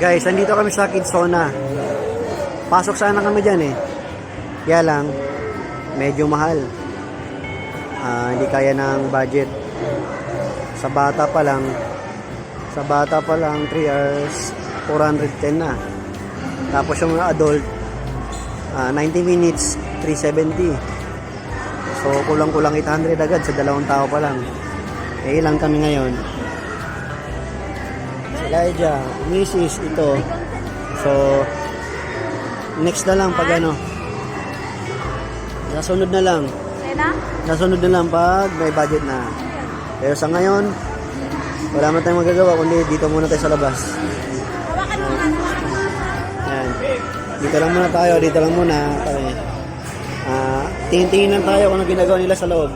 Guys, nandito kami sa Kidsona. Pasok sana kami dyan eh. Kaya lang, medyo mahal. Ah, hindi kaya ng budget. Sa bata pa lang, sa bata pa lang, 3 hours, 410 na. Tapos yung adult, ah, 90 minutes, 370. So, kulang-kulang 800 agad sa dalawang tao pa lang. Eh, ilang kami ngayon? Elijah, Mrs. ito. So, next na lang pag ano. Nasunod na lang. Nasunod na lang pag may budget na. Pero sa ngayon, wala man tayong magagawa kundi dito muna tayo sa labas. Yan. Dito lang muna tayo, dito lang muna. Kami. Ah, tingin-tingin lang tayo kung ano ginagawa nila sa loob.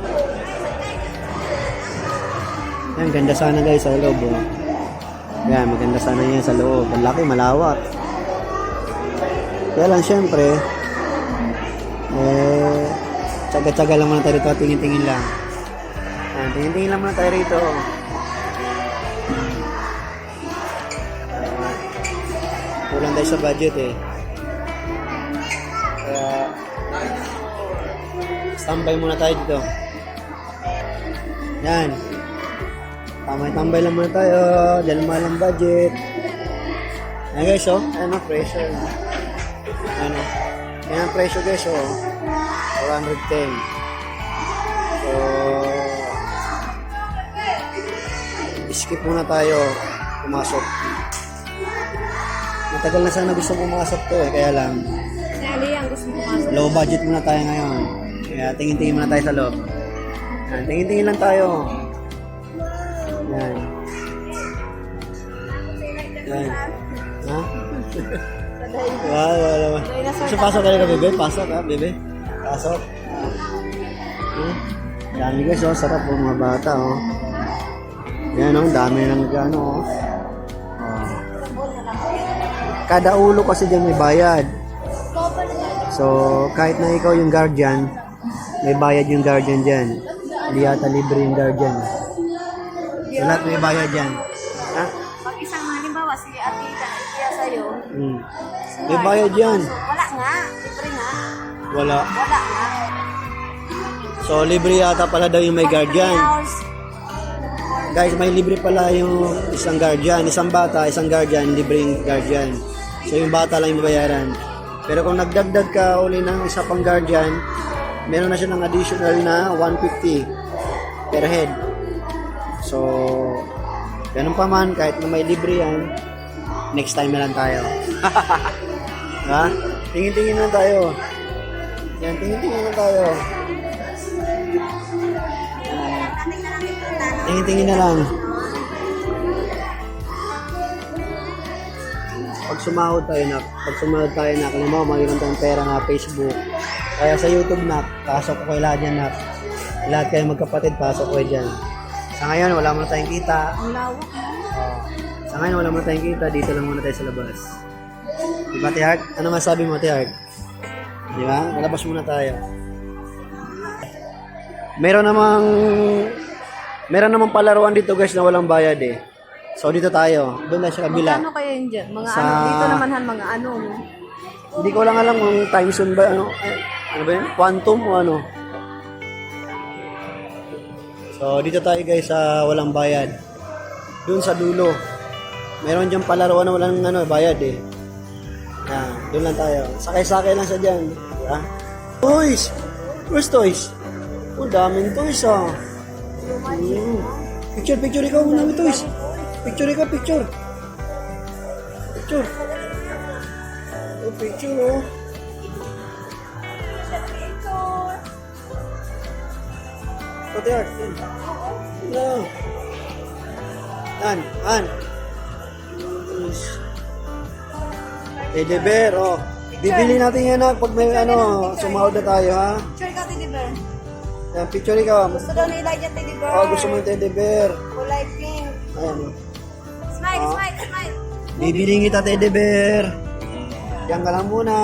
Yan, ganda sana guys sa loob. Oh. Yan, maganda sana yan sa loob. Ang laki, malawak. Kaya lang, syempre, eh, tsaga-tsaga lang muna tayo rito, tingin-tingin lang. Yan, tingin-tingin lang muna tayo rito. Kulang tayo sa budget eh. Kaya, standby muna tayo dito. Yan. Tambay-tambay lang muna tayo. Dahil mahal ang budget. Ayan guys, oh. Ayan ang pressure. Ayan, oh. Ayan ang pressure guys, oh. 410. So, skip muna tayo. Pumasok. Matagal na sana gusto pumasok to eh. Kaya lang, Si Ali ang gusto pumasok. low budget muna tayo ngayon. Kaya tingin-tingin muna tayo sa loob. Tingin-tingin lang tayo. Yan. Yan. Ha? Wow, wala wala. So, pasok tayo ka, bebe? Pasok ha, bebe? Pasok. Hmm? Dami guys, oh. Sarap po mga bata, oh. Yan, oh. Dami ng ano, oh. oh. Kada ulo kasi dyan may bayad. So, kahit na ikaw yung guardian, may bayad yung guardian dyan. Hindi yata libre yung guardian. So, lahat may bayad dyan. Ha? Pag isang halimbawa, si Ate kaya sa'yo, Hmm. May bayad yan. wala nga. Libre nga. Wala. Wala nga. So, libre yata pala daw yung may guardian. Guys, may libre pala yung isang guardian. Isang bata, isang guardian, libre yung guardian. So, yung bata lang yung bayaran. Pero kung nagdagdag ka uli ng isa pang guardian, meron na siya ng additional na 150 per head. So, ganun pa man, kahit na may libre yan, next time na lang tayo. ha? Tingin-tingin lang tayo. Yan, tingin-tingin lang tayo. Tingin-tingin na lang. Pag sumahod tayo na, pag sumahod tayo na, kung mo, mayroon tayong pera na Facebook. Kaya sa YouTube na, pasok ko kay lahat yan na. Lahat kayo magkapatid, pasok ko dyan. Sa ngayon, wala muna tayong kita. Ang lawak. Oh. Sa ngayon, wala muna tayong kita. Dito lang muna tayo sa labas. Diba, Tihart? Ano masabi mo, Tihart? Diba? Malabas muna tayo. Meron namang meron namang palaruan dito guys na walang bayad eh. So dito tayo. Doon na sa kabila. Magkano kaya yun dyan? Mga Sa- ano, dito naman han, mga ano. Hindi ko lang alam kung time zone ba ano. eh, ano ba yun? Quantum o ano. So dito tayo guys sa walang bayad. Doon sa dulo. Meron dyan palaruan na walang ano, bayad eh. Yan, doon lang tayo. Sakay-sakay lang sa dyan. Diba? Toys! Where's toys? Oh, daming toys ah. Mm. Picture, picture ikaw muna ng toys. Picture ikaw, picture. Picture. Oh, picture oh. Pati art. No. An, an. Bear, oh. Bibili natin yan ha, pag may ano, sumahod na tayo ha. Picture ka, Teddy Bear. Yan, picture ikaw. Gusto daw ni Elijah Teddy Bear. Oh, gusto mo yung teddy bear. Kulay pink. Ayan. Smile, Oh. smile, smile. Bibiling kita teddy bear. Diyan ka lang muna.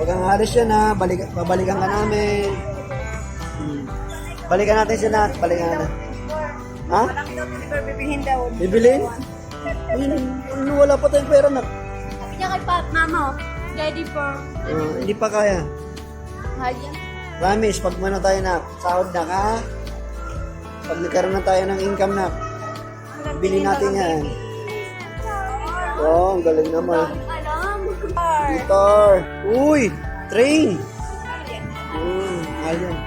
Huwag kang alis yan ha. Balik, babalikan ka namin. Balikan natin sila. Balikan natin. Ha? Malaki daw Bear, bibilhin daw. Bibilin? Ayun, ano, wala pa tayong pera na. Sabi niya kay Pat, Mama, oh, ready for... Ah, hindi pa kaya. Mahal yan. Promise, pag mano tayo na, sahod na ka. Pag nagkaroon na tayo ng income na, bili natin yan. Oo, oh, ang galing naman. Alam. Guitar. Uy, train. Hmm, mahal yan.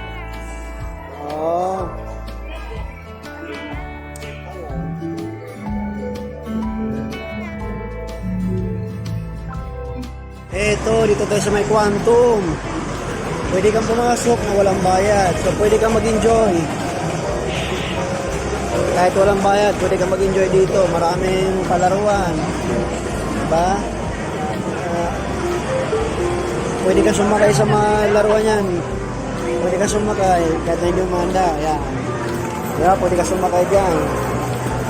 Dito tayo sa may quantum. Pwede kang pumasok na walang bayad. So, pwede kang mag-enjoy. Kahit walang bayad, pwede kang mag-enjoy dito. Maraming palaruan. Diba? Ah, pwede ka sumakay sa mga laruan yan. Pwede ka sumakay kahit na hindi umanda. Yan. Diba? Pwede ka sumakay dyan.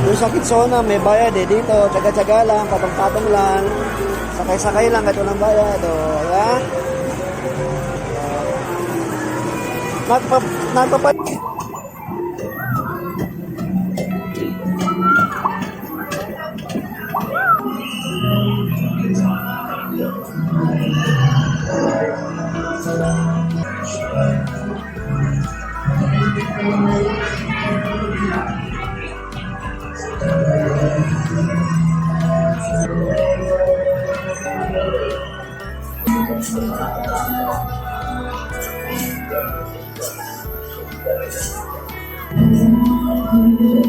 Yung sa Kitsona, may bayad eh. Dito, tsaga-tsaga lang, patong-patong lang. Sakay-sakay lang, ito lang bayad. O, ayan. Nagpa, nagpapa... Thank you. Thank you.